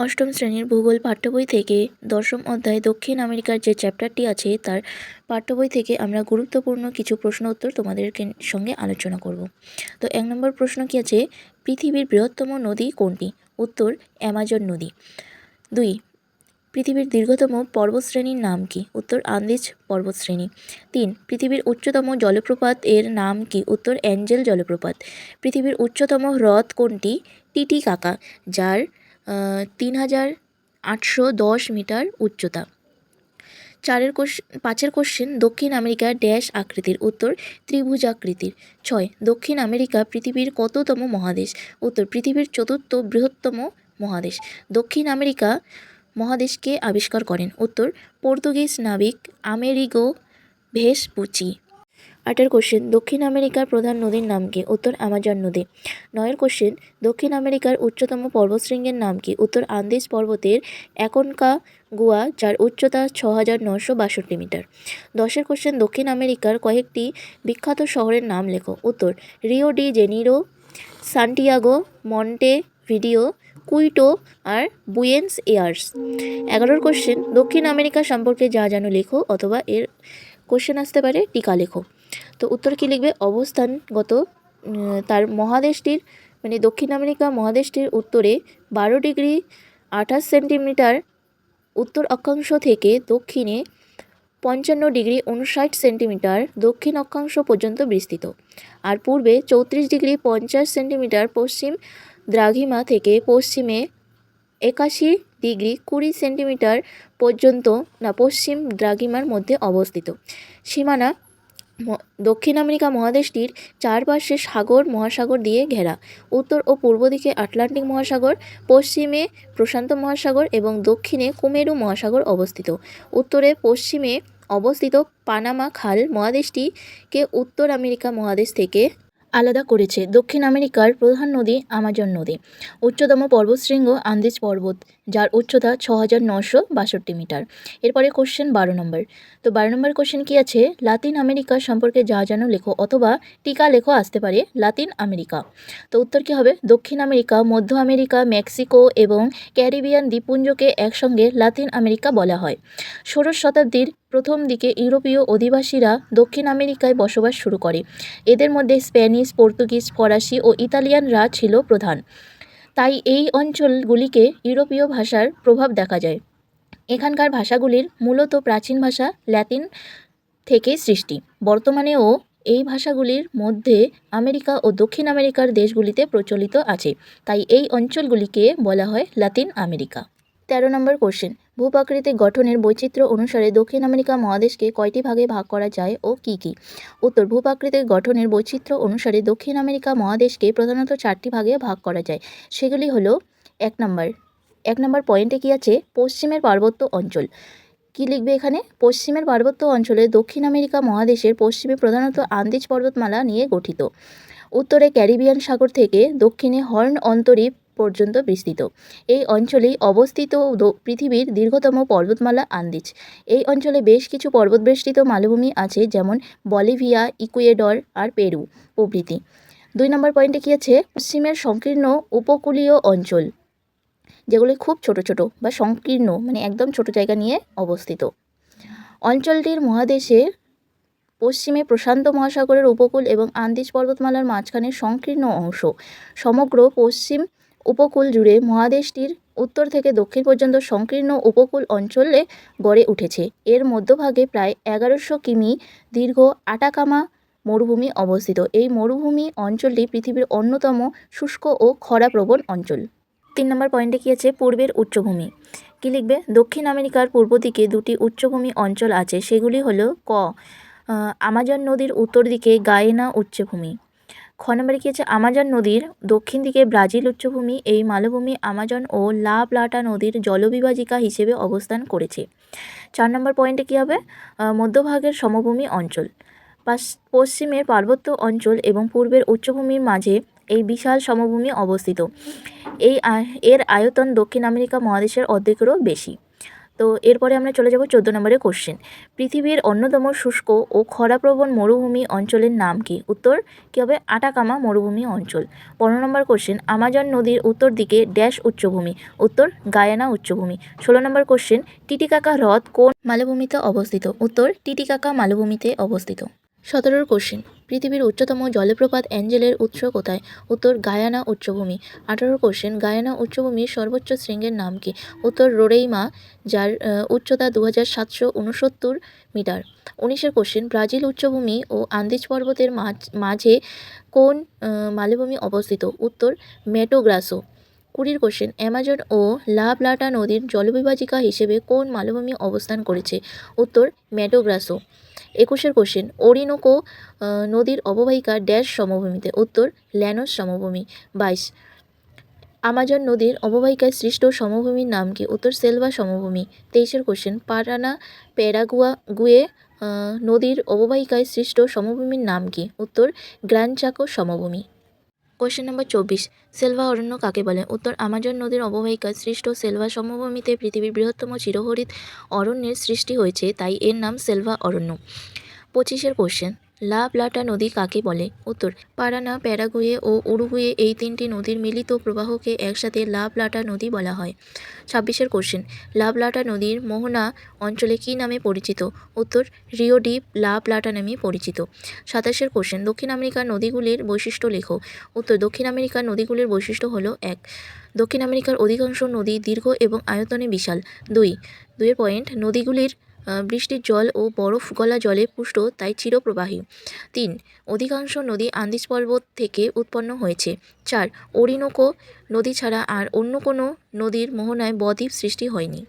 অষ্টম শ্রেণির ভূগোল পাঠ্য বই থেকে দশম অধ্যায় দক্ষিণ আমেরিকার যে চ্যাপ্টারটি আছে, তার পাঠ্য বই থেকে আমরা গুরুত্বপূর্ণ কিছু প্রশ্ন উত্তর তোমাদেরকে সঙ্গে আলোচনা করব। তো এক নম্বর প্রশ্ন কী আছে? পৃথিবীর বৃহত্তম নদী কোনটি? উত্তর, অ্যামাজন নদী। দুই, পৃথিবীর দীর্ঘতম পর্বতশ্রেণীর নাম কি? উত্তর, আন্দিজ পর্বতশ্রেণী। তিন, পৃথিবীর উচ্চতম জলপ্রপাত এর নাম কি? উত্তর, অ্যাঞ্জেল জলপ্রপাত। পৃথিবীর উচ্চতম হ্রদ কোনটি? টিটি কাকা যার তিন হাজার আটশো দশ মিটার উচ্চতা। চারের কোশ, পাঁচের কোশ্চেন, দক্ষিণ আমেরিকা ড্যাশ আকৃতির। উত্তর ত্রিভুজাকৃতির ছয়, দক্ষিণ আমেরিকা পৃথিবীর কততম মহাদেশ? উত্তর, পৃথিবীর চতুর্থ বৃহত্তম মহাদেশ। দক্ষিণ আমেরিকা মহাদেশকে আবিষ্কার করেন। উত্তর, পর্তুগিজ নাবিক আমেরিগো ভেসপুচি। আটের কোশ্চেন দক্ষিণ আমেরিকার প্রধান নদীর নাম কি? উত্তর আমাজন নদী। নয়ের কোশ্চেন দক্ষিণ আমেরিকার উচ্চতম পর্বতশৃঙ্গের নাম কি? উত্তর আন্দিজ পর্বতের একনকা গুয়া যার উচ্চতা ছ হাজার নশো বাষট্টি মিটার। দশের কোশ্চেন দক্ষিণ আমেরিকার কয়েকটি বিখ্যাত শহরের নাম লেখো। উত্তর, Rio de Janeiro, Santiago Montevideo Quito আর বুয়েন্স এয়ার্স। এগারোর কোশ্চেন দক্ষিণ আমেরিকা সম্পর্কে যা জানো লেখো অথবা এর কোশ্চেন আসতে পারে, টিকা লেখো। তো উত্তর কী লিখবে? অবস্থানগত তার মহাদেশটির মানে দক্ষিণ আমেরিকা মহাদেশটির উত্তরে বারো ডিগ্রি আঠাশ সেন্টিমিটার, উত্তর অক্ষাংশ থেকে দক্ষিণে পঞ্চান্ন ডিগ্রি উনষাট সেন্টিমিটার, দক্ষিণ অক্ষাংশ পর্যন্ত বিস্তৃত। আর পূর্বে চৌত্রিশ ডিগ্রি পঞ্চাশ সেন্টিমিটার, পশ্চিম দ্রাঘিমা থেকে পশ্চিমে একাশি ডিগ্রি কুড়ি সেন্টিমিটার পর্যন্ত, না, পশ্চিম দ্রাঘিমার মধ্যে অবস্থিত। সীমানা দক্ষিণ আমেরিকা মহাদেশটির চারপাশে সাগর, মহাসাগর দিয়ে ঘেরা। উত্তর ও পূর্ব দিকে আটলান্টিক মহাসাগর, পশ্চিমে প্রশান্ত মহাসাগর এবং দক্ষিণে কুমেরু মহাসাগর অবস্থিত। উত্তরে পশ্চিমে অবস্থিত পানামা খাল মহাদেশটিকে উত্তর আমেরিকা মহাদেশ থেকে আলাদা করেছে। দক্ষিণ আমেরিকার প্রধান নদী আমাজন নদী। উচ্চতম পর্বতশৃঙ্গ আন্দিজ পর্বত। যার উচ্চতা ছ হাজার নশো বাষট্টি মিটার। এরপরে কোশ্চেন বারো নম্বর। তো বারো নম্বর কোশ্চেন কী আছে? লাতিন আমেরিকা সম্পর্কে যা জানো লেখো, অথবা টিকা লেখো, আসতে পারে লাতিন আমেরিকা। তো উত্তর কী হবে? দক্ষিণ আমেরিকা, মধ্য আমেরিকা, মেক্সিকো এবং ক্যারিবিয়ান দ্বীপপুঞ্জকে একসঙ্গে লাতিন আমেরিকা বলা হয়। ষোড়শ শতাব্দীর প্রথম দিকে ইউরোপীয় অধিবাসীরা দক্ষিণ আমেরিকায় বসবাস শুরু করে। এদের মধ্যে স্প্যানিশ, পর্তুগিজ, ফরাসি ও ইতালিয়ানরা ছিল প্রধান। তাই এই অঞ্চলগুলিকে ইউরোপীয় ভাষার প্রভাব দেখা যায়। এখানকার ভাষাগুলির মূলত প্রাচীন ভাষা ল্যাতিন থেকে সৃষ্টি। বর্তমানেও এই ভাষাগুলির মধ্যে আমেরিকা ও দক্ষিণ আমেরিকার দেশগুলিতে প্রচলিত আছে। তাই এই অঞ্চলগুলিকে বলা হয় লাতিন আমেরিকা। তেরো নম্বর কোশ্চেন ভূপ্রাকৃতিক গঠনের বৈচিত্র্য অনুসারে দক্ষিণ আমেরিকা মহাদেশকে কয়টি ভাগে ভাগ করা যায় ও কী কী? উত্তর, ভূপ্রাকৃতিক গঠনের বৈচিত্র্য অনুসারে দক্ষিণ আমেরিকা মহাদেশকে প্রধানত চারটি ভাগে ভাগ করা যায়। সেগুলি হলো, এক নম্বর এক নম্বর পয়েন্টে কী আছে? পশ্চিমের পার্বত্য অঞ্চল। কী লিখবে এখানে? পশ্চিমের পার্বত্য অঞ্চলে দক্ষিণ আমেরিকা মহাদেশের পশ্চিমে প্রধানত আন্দিজ পর্বতমালা নিয়ে গঠিত। উত্তরে ক্যারিবিয়ান সাগর থেকে দক্ষিণে হর্ন অন্তরীপ পর্যন্ত বিস্তৃত। এই অঞ্চলেই অবস্থিত পৃথিবীর দীর্ঘতম পর্বতমালা আন্দিজ। এই অঞ্চলে বেশ কিছু পর্বতবেষ্টিত মালভূমি আছে, যেমন বলিভিয়া, ইকুয়েডর আর পেরু প্রভৃতি। দুই নম্বর পয়েন্টে কী আছে? পশ্চিমের সংকীর্ণ উপকূলীয় অঞ্চল, যেগুলি খুব ছোট ছোট বা সংকীর্ণ মানে একদম ছোট জায়গা নিয়ে অবস্থিত। অঞ্চলটির মহাদেশে পশ্চিমে প্রশান্ত মহাসাগরের উপকূল এবং আন্দিজ পর্বতমালার মাঝখানে সংকীর্ণ অংশ। সমগ্র পশ্চিম উপকূল জুড়ে মহাদেশটির উত্তর থেকে দক্ষিণ পর্যন্ত সংকীর্ণ উপকূল অঞ্চলে গড়ে উঠেছে। এর মধ্যভাগে প্রায় এগারোশো কিমি দীর্ঘ আটাকামা মরুভূমি অবস্থিত। এই মরুভূমি অঞ্চলটি পৃথিবীর অন্যতম শুষ্ক ও খরাপ্রবণ অঞ্চল। তিন নম্বর পয়েন্টে কী আছে? পূর্বের উচ্চভূমি। কি লিখবে? দক্ষিণ আমেরিকার পূর্ব দিকে দুটি উচ্চভূমি অঞ্চল আছে। সেগুলি হলো ক আমাজন নদীর উত্তর দিকে গায়েনা উচ্চভূমি। খ নম্বরে কী আছে? আমাজন নদীর দক্ষিণ দিকে ব্রাজিল উচ্চভূমি, এই মালভূমি আমাজন ও লা প্লাটা নদীর জলবিভাজিকা হিসেবে অবস্থান করেছে। চার নম্বর পয়েন্টে কী হবে? মধ্যভাগের সমভূমি অঞ্চল। পশ্চিমের পার্বত্য অঞ্চল এবং পূর্বের উচ্চভূমির মাঝে এই বিশাল সমভূমি অবস্থিত। এই এর আয়তন দক্ষিণ আমেরিকা মহাদেশের অর্ধেকেরও বেশি। তো এরপরে আমরা চলে যাব চোদ্দ নম্বরে কোশ্চেন পৃথিবীর অন্যতম শুষ্ক ও খরাপ্রবণ মরুভূমি অঞ্চলের নাম কি? উত্তর, কী হবে? আটাকামা মরুভূমি অঞ্চল। পনেরো নম্বর কোশ্চেন আমাজন নদীর উত্তর দিকে ড্যাশ উচ্চভূমি। উত্তর, গায়ানা উচ্চভূমি। ষোলো নম্বর কোশ্চেন টিটিকাকা হ্রদ কোন মালভূমিতে অবস্থিত? উত্তর, টিটিকাকা মালভূমিতে অবস্থিত। সতেরোর কোশ্চেন। পৃথিবীর উচ্চতম জলপ্রপাত অ্যাঞ্জেলের উৎস কোথায়? উত্তর, গায়ানা উচ্চভূমি। আঠারোর কোশ্চেন, গায়ানা উচ্চভূমির সর্বোচ্চ শৃঙ্গের নাম কি? উত্তর, রোরেইমা, যার উচ্চতা দু হাজার সাতশো উনসত্তর মিটার। উনিশের কোশ্চেন, ব্রাজিল উচ্চভূমি ও আন্দিজ পর্বতের মাঝে কোন মালভূমি অবস্থিত? উত্তর মেটোগ্রাসো কুড়ির কোশ্চেন অ্যামাজন ও লা প্লাটা নদীর জলবিভাজিকা হিসেবে কোন মালভূমি অবস্থান করেছে? উত্তর মেটোগ্রাসো একুশের কোশ্চেন ওরিনোকো নদীর অববাহিকা ড্যাশ সমভূমিতে। উত্তর ল্যানোস সমভূমি। বাইশ আমাজন নদীর অববাহিকায় সৃষ্ট সমভূমির নাম কি? উত্তর সেলভা সমভূমি। তেইশের কোশ্চেন পারানা প্যারাগুয়া গুয়ে নদীর অববাহিকায় সৃষ্ট সমভূমির নাম কি? উত্তর গ্র্যান্ড চাকো সমভূমি। কোশ্চেন নম্বর চব্বিশ, সেলভা অরণ্য কাকে বলে? উত্তর, আমাজন নদীর অববাহিকায় সৃষ্ট সেলভা সমভূমিতে পৃথিবীর বৃহত্তম চিরহরিত অরণ্যের সৃষ্টি হয়েছে, তাই এর নাম সেলভা অরণ্য। পঁচিশের কোশ্চেন লা প্লাটা নদী কাকে বলে? উত্তর, পারানা, প্যারাগুয়ে ও উরুগুয়ে এই তিনটি নদীর মিলিত প্রবাহকে একসাথে লা প্লাটা নদী বলা হয়। ছাব্বিশের কোশ্চেন লা প্লাটা নদীর মোহনা অঞ্চলে কী নামে পরিচিত? উত্তর, রিও ডি লা প্লাটা নামে পরিচিত। সাতাশের কোশ্চেন দক্ষিণ আমেরিকার নদীগুলির বৈশিষ্ট্য লেখো। উত্তর, দক্ষিণ আমেরিকার নদীগুলির বৈশিষ্ট্য হলো এক, দক্ষিণ আমেরিকার অধিকাংশ নদী দীর্ঘ এবং আয়তনে বিশাল। দুই, দুইয়ের পয়েন্ট নদীগুলির বৃষ্টির জল ও বরফ গলা জলে পুষ্ট, তাই চিরপ্রবাহী। তিন, অধিকাংশ নদী আন্দিজ পর্বত থেকে উৎপন্ন হয়েছে। চার ওরিনোকো নদী ছাড়া আর অন্য কোনো নদীর মোহনায় বদ্বীপ সৃষ্টি হয়নি।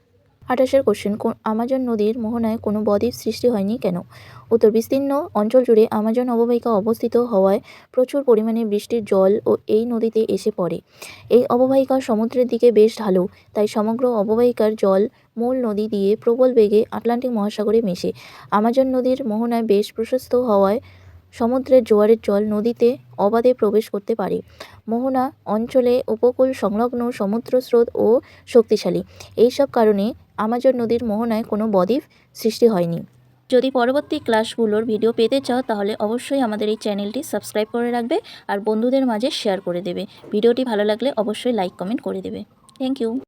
আঠাশের কোশ্চেন আমাজন নদীর মোহনায় কোনো বদ্বীপ সৃষ্টি হয়নি কেন? উত্তর, বিস্তীর্ণ অঞ্চল জুড়ে আমাজন অববাহিকা অবস্থিত হওয়ায় প্রচুর পরিমাণে বৃষ্টির জল ও এই নদীতে এসে পড়ে। এই অববাহিকা সমুদ্রের দিকে বেশ ঢালু, তাই সমগ্র অববাহিকার জল মূল নদী দিয়ে প্রবল বেগে আটলান্টিক মহাসাগরে মেশে। আমাজন নদীর মোহনায় বেশ প্রশস্ত হওয়ায় সমুদ্রের জোয়ারের জল নদীতে অবাধে প্রবেশ করতে পারে। মোহনা অঞ্চলে উপকূল সংলগ্ন সমুদ্র স্রোত ও শক্তিশালী। এইসব কারণে আমাজন নদীর মোহনায় কোনো বদ্বীপ সৃষ্টি হয়নি। যদি পরবর্তী ক্লাসগুলোর ভিডিও পেতে চাও, তাহলে অবশ্যই আমাদের এই চ্যানেলটি সাবস্ক্রাইব করে রাখবে আর বন্ধুদের মাঝে শেয়ার করে দেবে। ভিডিওটি ভালো লাগলে অবশ্যই লাইক, কমেন্ট করে দেবে। Thank you.